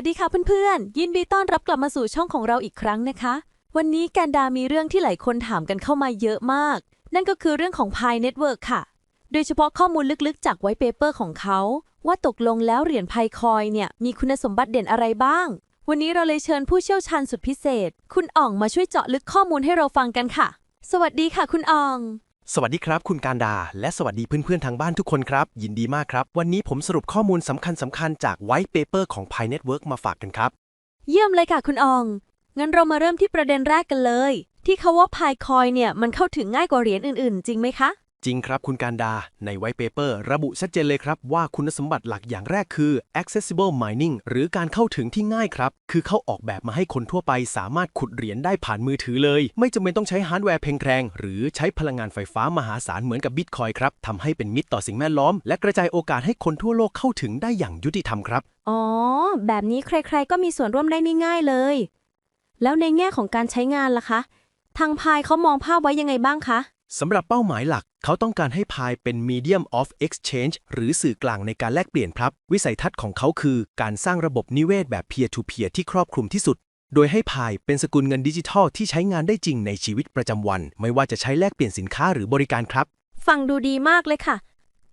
วัสดีค่ะเพื่อนๆ ยินดีต้อนรับกลับมาสู่ช่องของเราอีกครั้งนะคะ วันนี้แกนดามีเรื่องที่หลายคนถามกันเข้ามาเยอะมาก นั่นก็คือเรื่องของ Pi Network ค่ะ โดยเฉพาะข้อมูลลึกๆ จากไวเปเปอร์ของเขา ว่าตกลงแล้วเหรียญไพคอยเนี่ยมีคุณสมบัติเด่นอะไรบ้าง วันนี้เราเลยเชิญผู้เชี่ยวชาญสุดพิเศษ คุณอ่องมาช่วยเจาะลึกข้อมูลให้เราฟังกันค่ะ สวัสดีค่ะ คุณอ่อง สวัสดีครับคุณการดา และสวัสดีเพื่อนๆทางบ้านทุกคนครับ ยินดีมากครับ วันนี้ผมสรุปข้อมูลสำคัญสำคัญจาก White Paper ของ Pi Network มาฝากกันครับ เยี่ยมเลยค่ะคุณออง งั้นเรามาเริ่มที่ประเด็นแรกกันเลย ที่เขาว่าพายคอยเนี่ยมันเข้าถึงง่ายกว่าเหรียญอื่นๆ จริงไหมคะ จริงครับคุณการดา ใน White Paper ระบุชัดเจนเลยครับว่าคุณสมบัติหลักอย่างแรกคือ accessible mining หรือการเข้าถึงที่ง่ายครับ คือเขาออกแบบมาให้คนทั่วไปสามารถขุดเหรียญได้ผ่านมือถือเลย ไม่จำเป็นต้องใช้ฮาร์ดแวร์แพงๆหรือใช้พลังงานไฟฟ้ามหาศาลเหมือนกับบิตคอยครับทำให้เป็นมิตรต่อสิ่งแวดล้อม และกระจายโอกาสให้คนทั่วโลกเข้าถึงได้อย่างยุติธรรมครับ อ๋อ แบบนี้ใครๆ ก็มีส่วนร่วมได้ง่ายๆเลย แล้วในแง่ของการใช้งานล่ะคะ ทางพายเขามองภาพไว้ยังไงบ้างคะ สำหรับเป้าหมายหลัก เขาต้องการให้พายเป็น medium of exchange หรือสื่อกลางในการแลกเปลี่ยนครับ วิสัยทัศน์ของเขาคือการสร้างระบบนิเวศแบบ peer to peer ที่ครอบคลุมที่สุด โดยให้พายเป็นสกุลเงินดิจิทัลที่ใช้งานได้จริงในชีวิตประจำวัน ไม่ว่าจะใช้แลกเปลี่ยนสินค้าหรือบริการครับ ฟังดูดีมากเลยค่ะ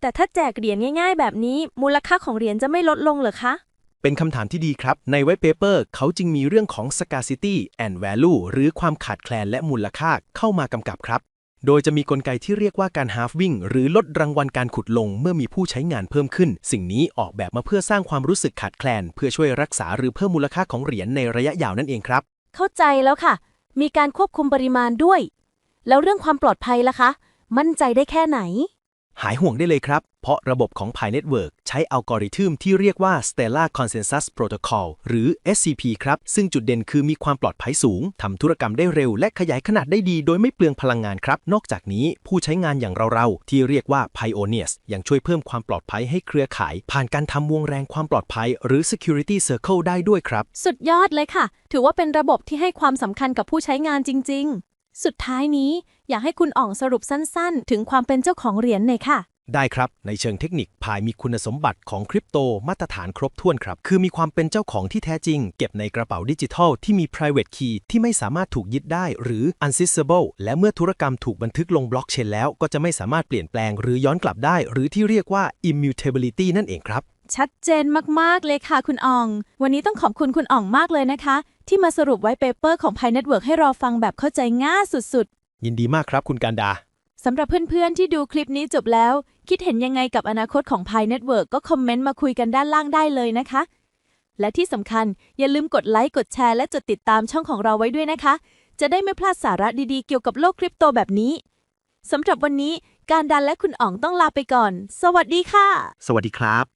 แต่ถ้าแจกเหรียญง่าย ๆ แบบนี้ มูลค่าของเหรียญจะไม่ลดลงเหรอคะเป็นคำถามที่ดีครับ ใน White Paper เขาจึงมีเรื่องของ scarcity and value หรือความขาดแคลนและมูลค่าเข้ามากำกับครับ โดยจะมีกลไกที่เรียกว่าการ halving หรือลดรางวัลการขุดลงเมื่อมีผู้ใช้งานเพิ่มขึ้น สิ่งนี้ออกแบบมาเพื่อสร้างความรู้สึกขาดแคลน เพื่อช่วยรักษาหรือเพิ่มมูลค่าของเหรียญในระยะยาวนั่นเองครับ เข้าใจแล้วค่ะ มีการควบคุมปริมาณด้วย แล้วเรื่องความปลอดภัยล่ะคะ มั่นใจได้แค่ไหน หายห่วงได้เลยครับ เพราะระบบของ Pi Network ใช้อัลกอริทึมที่เรียกว่า Stellar Consensus Protocol หรือ SCP ครับ ซึ่งจุดเด่นคือมีความปลอดภัยสูง ทำธุรกรรมได้เร็ว และขยายขนาดได้ดี โดยไม่เปลืองพลังงานครับ นอกจากนี้ผู้ใช้งานอย่างเราๆ ที่เรียกว่า Pioneers ยังช่วยเพิ่มความปลอดภัยให้เครือข่าย ผ่านการทำวงแรงความปลอดภัย หรือ Security Circle ได้ด้วยครับ สุดยอดเลยค่ะ ถือว่าเป็นระบบที่ให้ความสำคัญกับผู้ใช้งานจริง ๆ สุดท้ายนี้อยากให้คุณอ่องสรุปสั้นๆ ถึงความเป็นเจ้าของเหรียญหน่อยค่ะ ได้ครับ ในเชิงเทคนิคพายมีคุณสมบัติของคริปโตมาตรฐานครบถ้วนครับ คือมีความเป็นเจ้าของที่แท้จริง เก็บในกระเป๋าดิจิทัลที่มี private key ที่ไม่สามารถถูกยึดได้ หรือ unseizable และเมื่อธุรกรรมถูกบันทึกลงบล็อกเชนแล้ว ก็จะไม่สามารถเปลี่ยนแปลงหรือย้อนกลับได้ หรือที่เรียกว่า immutability นั่นเองครับ ชัดเจนมากๆเลยค่ะคุณอ่อง วันนี้ต้องขอบคุณคุณอ่องมากเลยนะคะ ที่มาสรุปไว้เปเปอร์ของ Pi Network ให้เราฟังแบบเข้าใจง่ายสุดยินดีมากครับคุณการดา ๆสำหรับเพื่อนๆ ที่ดูคลิปนี้จบแล้ว คิดเห็นยังไงกับอนาคตของ Pi Network ก็คอมเมนต์มาคุยกันด้านล่างได้เลยนะคะ และที่สำคัญอย่าลืมกดไลค์กดแชร์และจดติดตามช่องของเราไว้ด้วยนะคะ จะได้ไม่พลาดสาระดีๆเกี่ยวกับโลกคริปโตแบบนี้สำหรับวันนี้การดันและคุณอ๋องต้องลาไปก่อน สวัสดีค่ะ สวัสดีครับ